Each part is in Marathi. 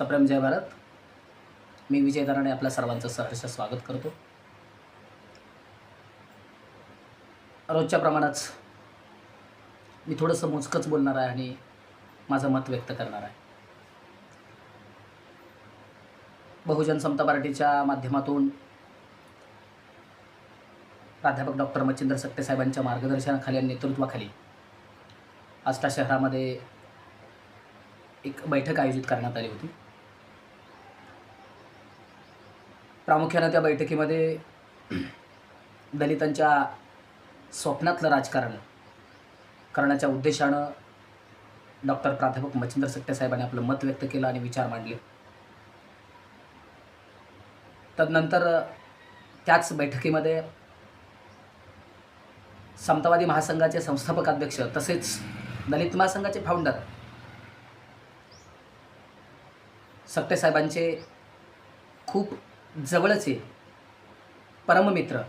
सप्रेम जय भारत. मी विजय दराणे आपल्या सर्वांचं सहर्ष स्वागत करतो. रोजच्या प्रमाणात मी थोडंसं मोजकंच बोलणार आहे आणि माझं मत व्यक्त करणार आहे. बहुजन समता पार्टीच्या माध्यमातून प्राध्यापक डॉक्टर मच्छिंद्र सत्तेसाहेबांच्या मार्गदर्शनाखाली आणि नेतृत्वाखाली आष्टा शहरामध्ये एक बैठक आयोजित करण्यात आली होती. प्रामुख्यानं त्या बैठकीमध्ये दलितांच्या स्वप्नातलं राजकारण करण्याच्या उद्देशानं डॉक्टर प्राध्यापक मच्छिंद्र सट्टेसाहेबांनी आपलं मत व्यक्त केलं आणि विचार मांडले. तदनंतर त्याच बैठकीमध्ये समतावादी महासंघाचे संस्थापक अध्यक्ष तसेच दलित महासंघाचे फाउंडर सट्टेसाहेबांचे खूप जवळचे परममित्र.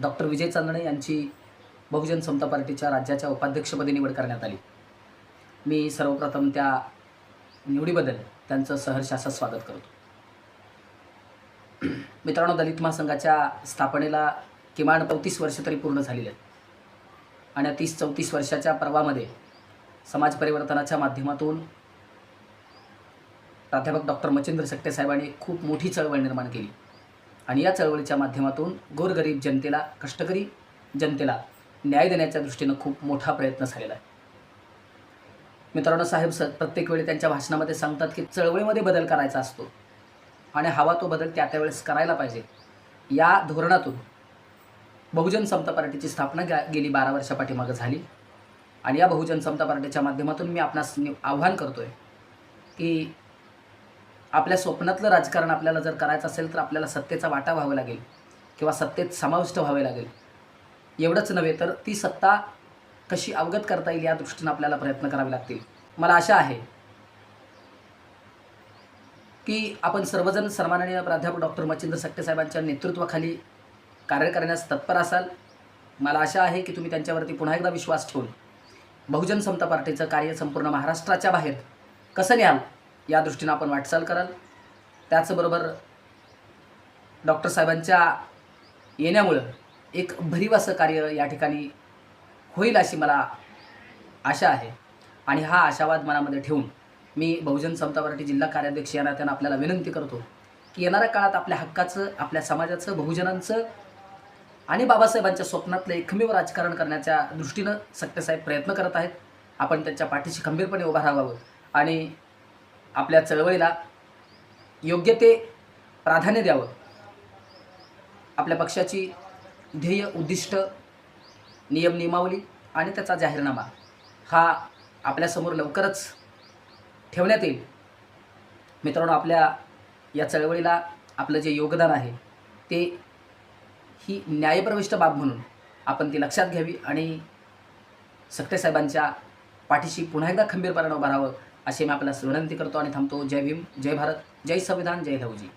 डॉक्टर विजय चांदणे यांची बहुजन समता पार्टीच्या राज्याच्या उपाध्यक्षपदी निवड करण्यात आली. मी सर्वप्रथम त्या निवडीबद्दल त्यांचं सहर्ष असं स्वागत करतो. मित्रांनो दलित महासंघाच्या स्थापनेला किमान चौतीस वर्ष तरी पूर्ण झालेली आहेत. आणि तीस चौतीस वर्षाच्या पर्वामध्ये समाज परिवर्तनाच्या माध्यमातून प्राध्यापक डॉक्टर मच्छिंद्र सक्ते साहेबांनी खूप मोठी चळवळ निर्माण केली. आणि या चळवळीच्या माध्यमातून गोरगरीब जनतेला कष्टकरी जनतेला न्याय देण्याच्या दृष्टीनं खूप मोठा प्रयत्न झालेला आहे. मित्रांनो साहेब स प्रत्येक वेळी त्यांच्या भाषणामध्ये सांगतात की चळवळीमध्ये बदल करायचा असतो. आणि हवा तो बदल त्या त्यावेळेस करायला पाहिजे. या धोरणातून बहुजन समता पार्टीची स्थापना गेली बारा वर्षापाठीमागं झाली. आणि या बहुजन समता पार्टीच्या माध्यमातून मी आपणास नि- आव्हान करतो आहे की आपल्या स्वप्नातलं राजकारण आपल्याला जर करायचं असेल तर आपल्याला सत्तेचा वाटा व्हावा लागेल किंवा सत्तेत समाविष्ट व्हावे लागेल. एवढंच नव्हे तर ती सत्ता कशी अवगत करता येईल या दृष्टीनं आपल्याला प्रयत्न करावे लागतील. मला आशा आहे की आपण सर्वजण सन्माननीय प्राध्यापक डॉक्टर मच्छिंद्र सक्ते साहेबांच्या नेतृत्वाखाली कार्य करण्यास तत्पर असाल. मला आशा आहे की तुम्ही त्यांच्यावरती पुन्हा एकदा विश्वास ठेवून बहुजन समता पार्टीचं कार्य संपूर्ण महाराष्ट्राच्या बाहेर कसं न्याल? या दृष्टीनं आपण वाटचाल कराल. त्याचबरोबर डॉक्टर साहेबांच्या येण्यामुळं एक भरीव असं कार्य या ठिकाणी होईल अशी मला आशा आहे. आणि हा आशावाद मनामध्ये ठेवून मी बहुजन समता पार्टी जिल्हा कार्याध्यक्ष या नात्यानं आपल्याला विनंती करतो की येणाऱ्या काळात आपल्या हक्काचं आपल्या समाजाचं बहुजनांचं आणि बाबासाहेबांच्या स्वप्नातलं एकमेव राजकारण करण्याच्या दृष्टीनं सत्यसाहेब प्रयत्न करत आहेत. आपण त्यांच्या पाठीशी खंबीरपणे उभा राहावं आणि आपल्या चळवळीला योग्य ते प्राधान्य द्यावं. आपल्या पक्षाची ध्येय उद्दिष्ट नियम नियमावली आणि त्याचा जाहीरनामा हा आपल्यासमोर लवकरच ठेवण्यात येईल. मित्रांनो आपल्या या चळवळीला आपलं जे योगदान आहे ते ही न्यायप्रविष्ट बाब म्हणून आपण ती लक्षात घ्यावी आणि सक्ते साहेबांच्या पाठीशी पुन्हा एकदा खंबीरपणानं उभं राहावं अशी मी आपल्याला विनंती करतो आणि थांबतो. जय भीम जय भारत जय संविधान जय लवजी